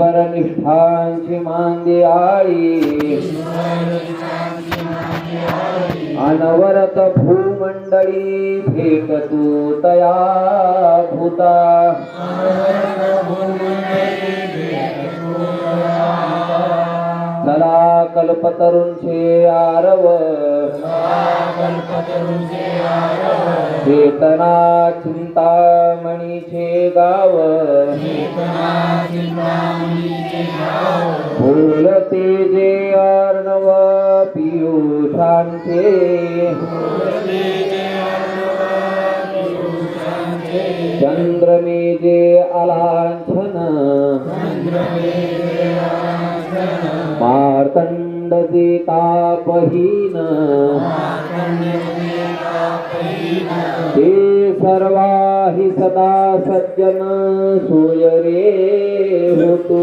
ईश्वर निष्ठांची मांदी आळी अनवरत भूमंडळी भेट तू तया भूता. कल्पतरुंचे आरव. चेतना चिंतामणीचे गाव. फुलते जे अर्णव पियुषांचे. चंद्रमे जे अलांछन मार्तंड जे तापहीन ते सर्वाहि सदा सज्जन सोय रे होतो।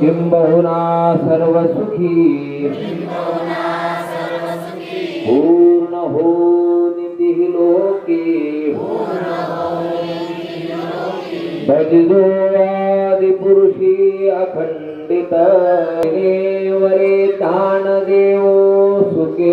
किंबहुना सर्व सुखी पूर्ण हो निधी लोके भजो आदि पुरुषी अखंडित वरे दान देव सुखे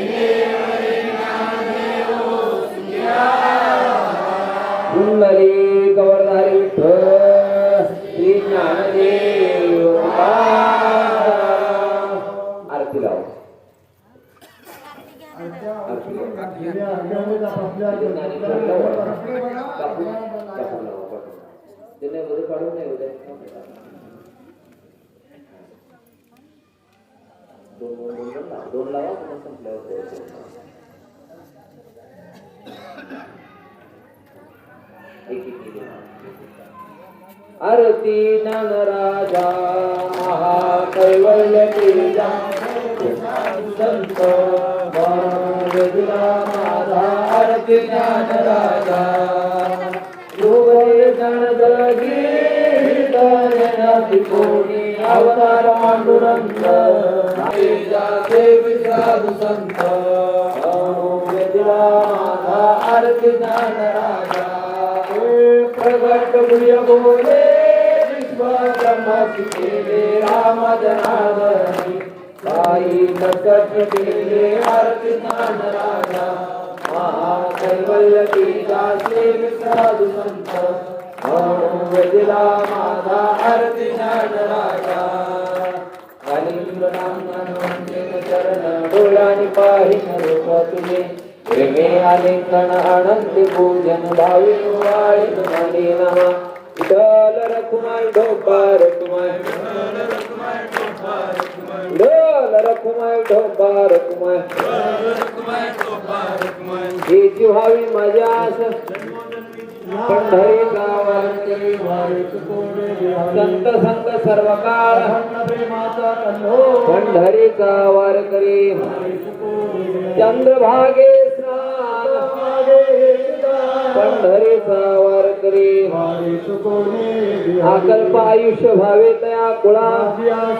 दोन दोन दोन दोन लावा. दोन लावा पुन्हा संपल्यावर द्यायचं. एक एक केली. आरती ज्ञानराजा महाकैवल्य तेजा संत ज्ञानराजा कोणी अवतार पांडुरंग तेजा देवी साधू संत प्रगट गुह्य बोले विश्वब्रह्माची केले राम साई प्रकट केले आरती ज्ञान राजा साधू संत म्हणून वेदिला माझा आरती ज्ञान राजा कालिंग नामन चरण डोळ्यानी पाहिन रूप तुझे प्रेमे आलिंगन अनंत पूजन भावी वाळी तुम्हारी नमा विठ्ठल रखुमाई ढोबार रखुमाई विठ्ठल रखुमाई ढोबार रखुमाई हेची व्हावी माझ्या आस पंढरी गावांची संत संत सर्व काळ पंढरीचा वार करी. चंद्रभागे स्नान पंढरीचा वार करी. अकल्प आयुष्य भावे तया कुळा.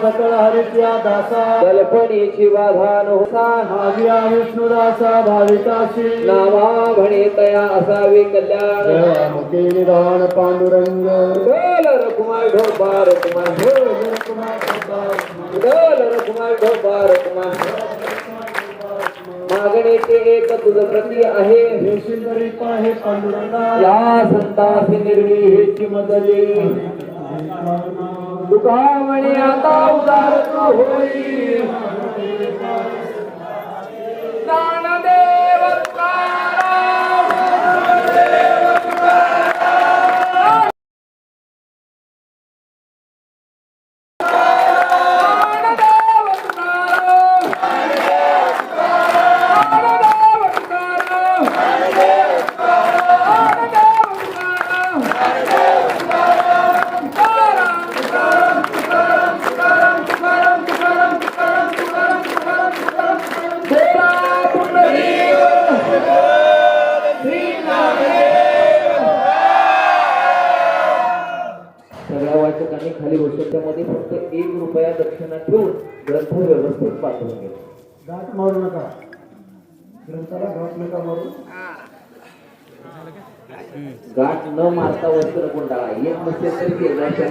सकळ हरित्या दासा कल्पनेची बाधा नव्हता भाव्या विष्णुदासा भाविताशी नावा म्हणे तया असावे कल्याण. मुखे निधान पांडुरंग डोल रकुमार ढोबा रकुमार डोल रकुमार ढोबा रकुमार कुमार एक तुझ प्रती आहे. देशिंदरी पाहे पांडुरंगा या संतासी निर्मी हेची मदली तुका म्हणे आता उदार तू होई आणि फक्त एक रुपया दक्षिणा ठेवून ग्रंथ व्यवस्थित पाठवून घ्या गाठ मारू नका. ग्रंथाला गाठ नका मारू. गाठ न मारता वस्त्र गुंडाळा एक नसेल तर केंद्राच्या